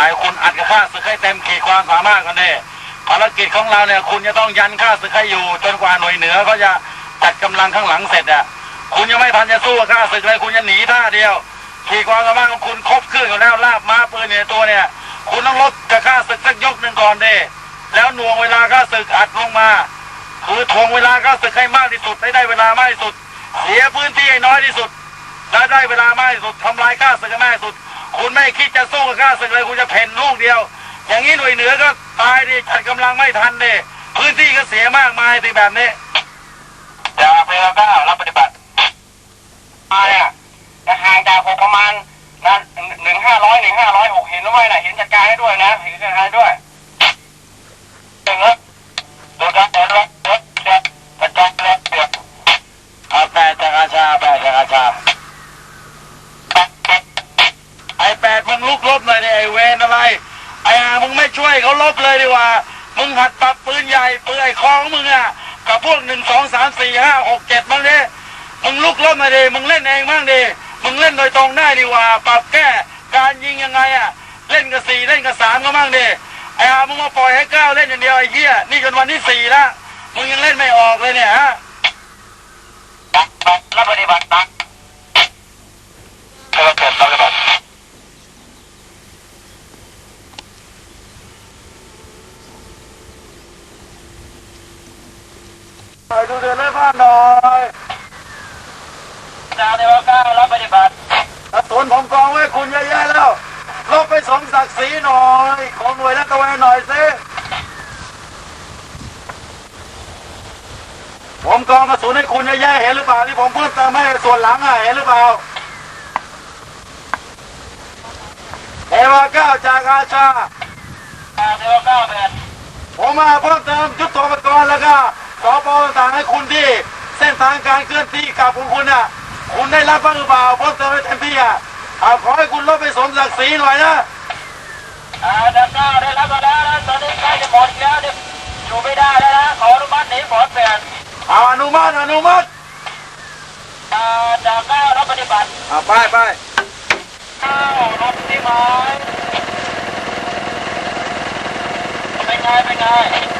จะหนีฝนไปไหนคุณอัดกับข้าศึกให้เต็มขีดความสามารถกันเด้ภารกิจของเราเนี่ยคุณจะต้องยันข้าศึกให้อยู่ จนกว่าหน่วยเหนือเขาจะจัดกำลังข้างหลังเสร็จอะคุณยังไม่ทันจะสู้กับข้าศึกเลยคุณจะหนีท่าเดียวขีดความสามารถของคุณครบเครื่องอยู่แล้วลาบม้าปืนเนี่ยตัวเนี่ย คุณต้องลดกับข้าศึกสักยกหนึ่งก่อนเด้แล้วหน่วงเวลาข้าศึกอัดลงมาคือทวงเวลาข้าศึกให้มากที่สุดให้ได้เวลามากที่สุด เสียพื้นที่ให้น้อยที่สุดแล้วได้เวลามากที่สุดทำลายข้าศึกให้มากที่สุด คุณไม่คิดจะสู้กับข้าศึกเลยคุณจะเพ่นลูกเดียว อย่างนี้หน่วยเหนือก็ตายดิจัดกำลังไม่ทันดิพื้นที่ก็เสียมากมายสิแบบนี้จากเพลก้ารับปฏิบัติมาเนี่ยจะห่างจากผมประมาณนะหนึ่งห้าร้อยหนึ่งห้าร้อยหกเห็นหรือไม่น่ะเห็นจัดการให้ด้วยนะเห็นจัดการให้ด้วยหนึ่งแล้วดูการเดินรถรถเด็ดจัดการเลยเดือดเอาแปดจากอาชาแปดจากอาชา อามึงไม่เขาลบเลยดีกว่า มึงหัดปรับปืนใหญ่ปืนไอ้คองมึงอะกับพวกหนึ่งสองสามสี่ห้าหกเจ็ดมั้งดิมึงลุกลบหน่อยดิมึงเล่นเองบ้างดิมึงเล่นโดยตรงได้ดีกว่า ปรับแก้การยิงยังไงอะ เล่นกับสี่เล่นกับสามก็มั่งดิไอ้อามึงมาปล่อยให้เก้าเล่นอย่างเดียวไอ้เหี้ยนี่จนวันที่สี่ละมึงยังเล่นไม่ออกเลยเนี่ยฮะตักตักรับปฏิบัติตักเกิดเกิดรับปฏิบัติ หน่อยดูเดือนแม่บ้านหน่อยดาวเทวก้ารับปฏิบัติกระสุนผมกองไว้คุณเยอะแยะแล้วลบไปสมศักดิ์ศรีหน่อย ของหน่วยรัตเวนหน่อยสิผมกองกระสุนให้คุณเยอะแยะเห็นหรือเปล่าที่ผมเพิ่มเติมให้ส่วนหลังอะเห็นหรือเปล่าเทวาเก้าจากอาชาเทวาเก้าเป็นผมมาเพิ่มเติมยุทโธปกรณ์แล้วก็ สปต่างๆให้คุณที่เส้นทางการเคลื่อนที่กลับของคุณอะ คุณได้รับบ้างหรือเปล่าเพิ่มเติมให้เต็มที่อะเอาขอให้คุณลดไปสมศักดิ์ศรีหน่อยนะอ่าดับเก้าได้รับมาแล้วนะตอนนี้ใกล้จะหมดแล้วเนี่ยอยู่ไม่ได้แล้วนะขออนุมัติหนีฝนเปลี่ยนเอาอนุมัติอนุมัติอ่าดับเก้ารับปฏิบัติอ่าไปไปเก้ารถที่หมายเป็นไงเป็นไงสังเกตว่าไม่เดินก็ไม่เดินนะครับเพราะว่าไม่ทราบว่าจะเจ้าอยู่ที่ไหนไม่ไม่ได้มาขายกำลังใจลูกโลกเบิร์นสัง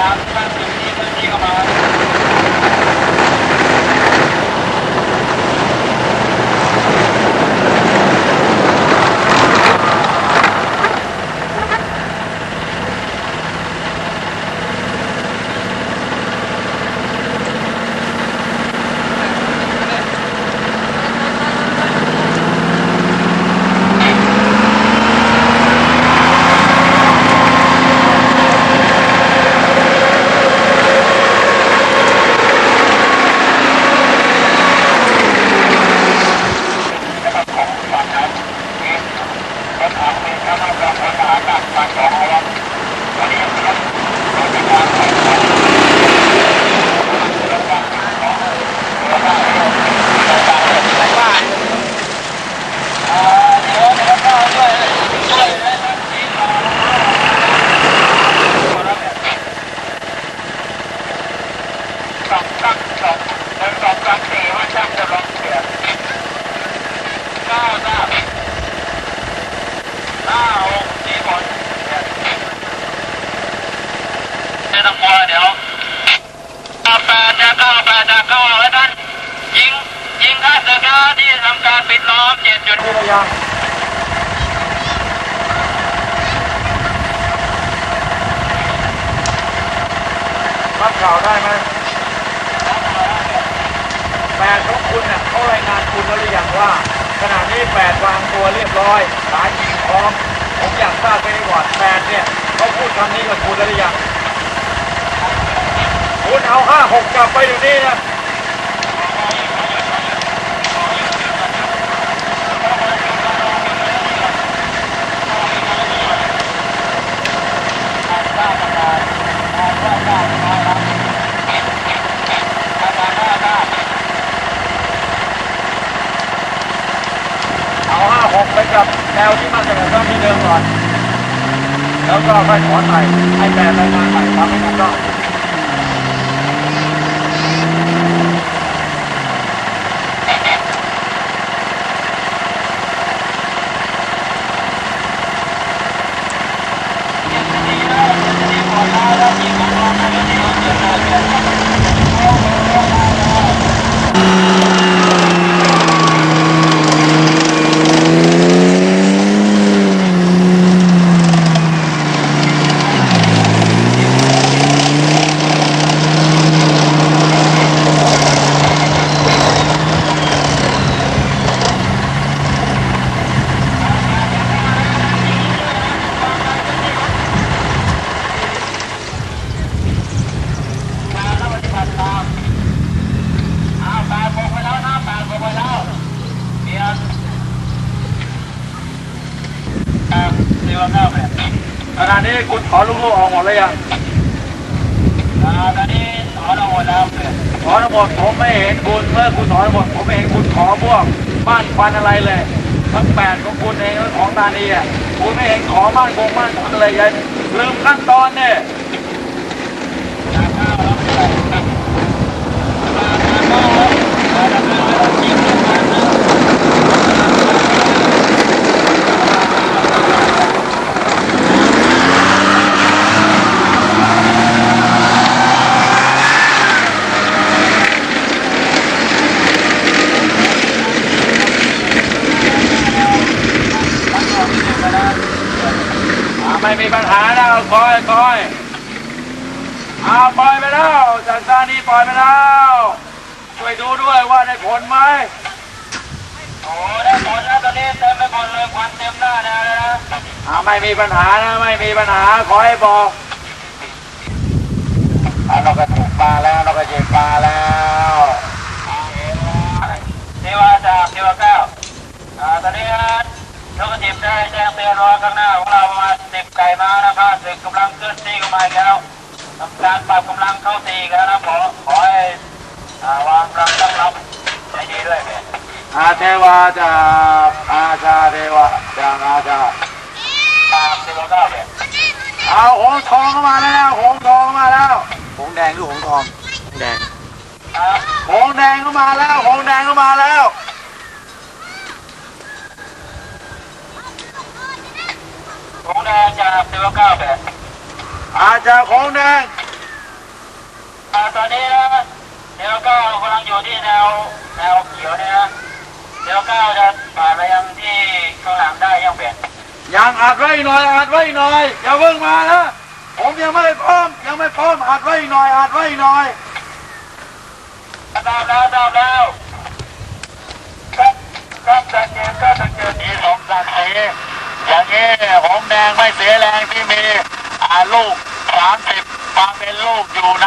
ครับท่านที่ท่านที่เข้ามา รือยังรับข่าวได้ไหมแปดของคุณเนี่ยเขารายงานคุณแล้วหรือยังว่า ขณะนี้แปดวางตัวเรียบร้อยสายยิงพร้อม ผมอยากทราบไปก่อนแปดเนี่ยเขาพูดคำนี้กับคุณแล้วหรือยัง คุณเอาห้าหกกลับไปเดี๋ยวนี้นะ กับแนวที่มันจะแบบว่ามีเดิมก่อน แล้วก็ค่อยถอนใหม่ให้แปลรายงานใหม่ทำให้ถูกต้อง เอาแปดโมงไปแล้วนะแปดโมงไปแล้วเดี๋ยวแปดเดี๋ยวเก้าแปด ขณะ นี้คุณถอนลูกๆออกหมดเลยยังอ่าตอนนี้ถอนเอาหมดแล้วเนี่ยถอนหมดผมไม่เห็นคุณเมื่อคุณถอนหมดผมไม่เห็นคุณขอพวกบ้านฟันอะไรเลยทั้งแปดของคุณเองและของตานีอะคุณไม่เห็นขอบ้านคงบ้านฟันอะไรเลยลืมขั้นตอนเนี่ยอ่าไม่มี ปัญหาแล้วคอยคอยอาปล่อยไปแล้วจากตานีปล่อยไปแล้วช่วยดูด้วยว่าได้ผลไหมโอ้ได้ผลแล้วตอนนี้เต็มไปหมดเลยควันเต็มหน้าแนวเลยนะอ่าไม่มีปัญหานะไม่มีปัญหาขอให้บอกอ่านกกระจิบมาแล้วนกกระจิบมาแล้วเทวาจากเทวาเก้าอ่าตอนนี้นกกระจิบได้แจ้งเตือนว่าข้างหน้าของเราประมาณสิบ ไก่มานะครับศึกกำลังเคลื่อนที่เข้ามาอีกแล้วทำการปรับกำลังเข้าตีกันนะขอขอให้อ่าวางกำลังตั้งรับใจดีด้วยเนี่ยอาเทวาจากอาชาเทวาจากอาชาตามเทวาเก้าเนี่ยเอาหงส์ทองเข้ามาแล้วหงส์ทองเข้ามาแล้วหงส์แดงหรือหงส์ทองหงส์แดงอ่าหงส์แดงเข้ามาแล้วหงส์แดงเข้ามาแล้ว ผมแดงจากเทวาเก้าเนี่ยอาจารย์หงส์แดงอ่าตอนนี้นะเทวาเก้ากำลังอยู่ที่แนวแนวเขียวเนี่ยนะเทวาเก้าจะผ่านไปยังที่ข้างหลังได้ยังเปลี่ยนยังอัดไว้หน่อยอัดไว้หน่อยอย่าเพิ่งมานะผมยังไม่พร้อมยังไม่พร้อมอัดไว้หน่อยอัดไว้หน่อยทราบแล้วทราบแล้วครับครับสังเกตครับสังเกตมีสมศักดิ์ศรี อย่างนี้หงแดงไม่เสียแรงที่มีลูกสามสิบความเป็นลูกอยู่ใน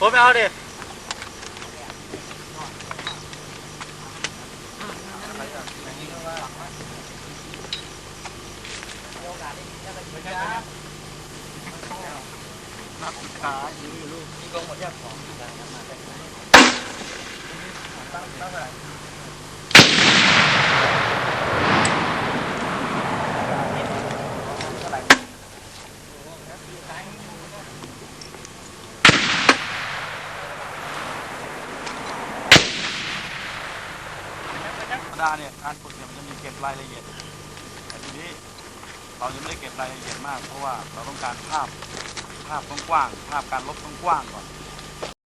bố mẹ đi. Hãy subscribe การฝึกเนี่ยมันจะมีเก็บรายละเอียดแต่ทีนี้เรายังไม่ได้เก็บรายละเอียดมาก เพราะว่าเราต้องการภาพภาพกว้างๆภาพการลบกว้างๆก่อน